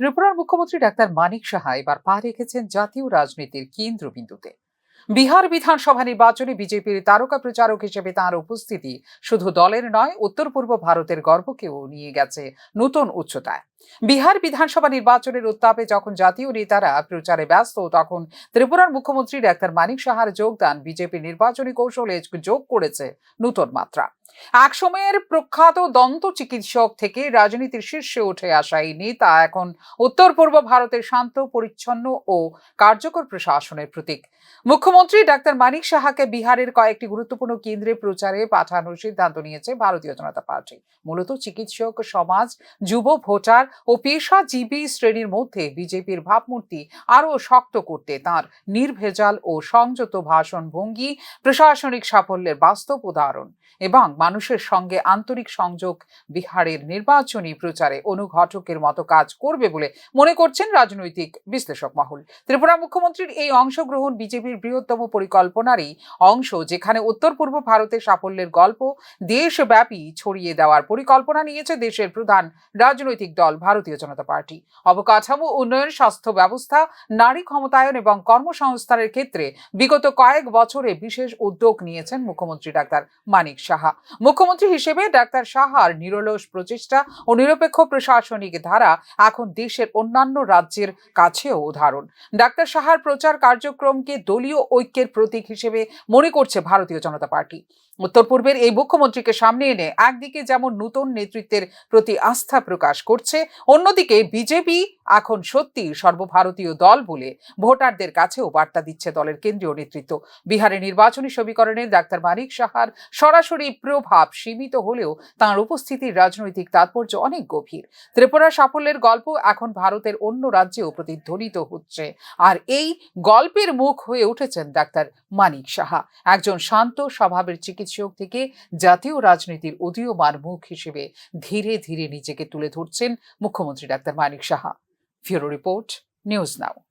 ত্রিপুরার মুখ্যমন্ত্রী ডাক্তার মানিক সাহা এবার পা রেখেছেন জাতীয় রাজনীতির কেন্দ্রবিন্দুতে। বিহার বিধানসভা নির্বাচনে বিজেপির তারকা প্রচারক হিসেবে তার উপস্থিতি শুধু দলের নয়, উত্তর পূর্ব ভারতের গর্বকেও নিয়ে গেছে নতুন উচ্চতায়। বিহার বিধানসভা নির্বাচনের উত্তাপে যখন জাতীয় নেতারা প্রচারে ব্যস্ত, তখন ত্রিপুরার মুখ্যমন্ত্রী ডাক্তার মানিক সাহার যোগদান বিজেপির নির্বাচনী কৌশলে যোগ করেছে নতুন মাত্রা। এক সময়ের প্রখ্যাত দন্ত চিকিৎসক থেকে রাজনীতির শীর্ষে উঠে আসা এই নেতা এখন উত্তর পূর্ব ভারতের শান্ত, পরিচ্ছন্ন ও কার্যকর প্রশাসনের প্রতীক। মুখ্যমন্ত্রী ডাক্তার মানিক সাহাকে বিহারের কয়েকটি গুরুত্বপূর্ণ কেন্দ্রে প্রচারে পাঠানোর সিদ্ধান্ত নিয়েছে ভারতীয় জনতা পার্টি। মূলত চিকিৎসক, সমাজ, যুব ভোটার ও পেশাজীবী শ্রেণির মধ্যে বিজেপির ভাবমূর্তি আরও শক্ত করতে তার নির্ভেজাল ও সংযত ভাষণ ভঙ্গি প্রশাসনিক সাফল্যের বাস্তব উদাহরণ এবং মানুষের সঙ্গে আন্তরিক সংযোগ বিহারের নির্বাচনী প্রচারে অনুঘটকের মতো কাজ করবে বলে মনে করছেন রাজনৈতিক বিশ্লেষক মহল। ত্রিপুরা মুখ্যমন্ত্রীর এই অংশগ্রহণ বিজেপির বৃহত্তম পরিকল্পনারই অংশ, যেখানে উত্তর পূর্ব ভারতের সাফল্যের গল্প দেশব্যাপী ছড়িয়ে দেওয়ার পরিকল্পনা নিয়েছে দেশের প্রধান রাজনৈতিক দল ভারতীয় জনতা পার্টি। অবকাঠামো, উন্নয়ন, স্বাস্থ্য ব্যবস্থা, নারী ক্ষমতায়ন এবং কর্মসংস্থানের ক্ষেত্রে বিগত কয়েক বছরে বিশেষ উদ্যোগ নিয়েছেন মুখ্যমন্ত্রী ডাক্তার মানিক সাহা। মুখ্যমন্ত্রী হিসেবে ডাক্তার সাহার নিরলস প্রচেষ্টা ও নিরপেক্ষ প্রশাসনিক ধারা এখন দেশের অন্যান্য রাজ্যের কাছেও উদাহরণ। ডাক্তার সাহার প্রচার কার্যক্রমকে দলীয় ঐক্যের প্রতীক হিসেবে মনে করছে ভারতীয় জনতা পার্টি। উত্তর পূর্বের এই মুখ্যমন্ত্রীকে সামনে এনে একদিকে যেমন নতুন নেতৃত্বের প্রতি আস্থা প্রকাশ করছে, অন্যদিকে বিজেপি এখন সত্যি সর্বভারতীয় দল বলে ভোটারদের কাছেও বার্তা দিচ্ছে দলের কেন্দ্রীয় নেতৃত্ব। বিহারে নির্বাচনী সমীকরণে ডাক্তার মানিক সাহার সরাসরি প্রভাব সীমিত হলেও তাঁর উপস্থিতির রাজনৈতিক তাৎপর্য অনেক গভীর। ত্রিপুরার সাফল্যের গল্প এখন ভারতের অন্য রাজ্যেও প্রতিধ্বনিত হচ্ছে। আর এই গল্পের মুখ হয়ে উঠেছেন ডাক্তার মানিক সাহা, একজন শান্ত স্বভাবের চিকিৎসক থেকে জাতীয় রাজনীতির উদীয়মান মুখ হিসেবে ধীরে ধীরে নিজেকে তুলে ধরছেন মুখ্যমন্ত্রী doctor Manik Saha. Furo Report, News Now.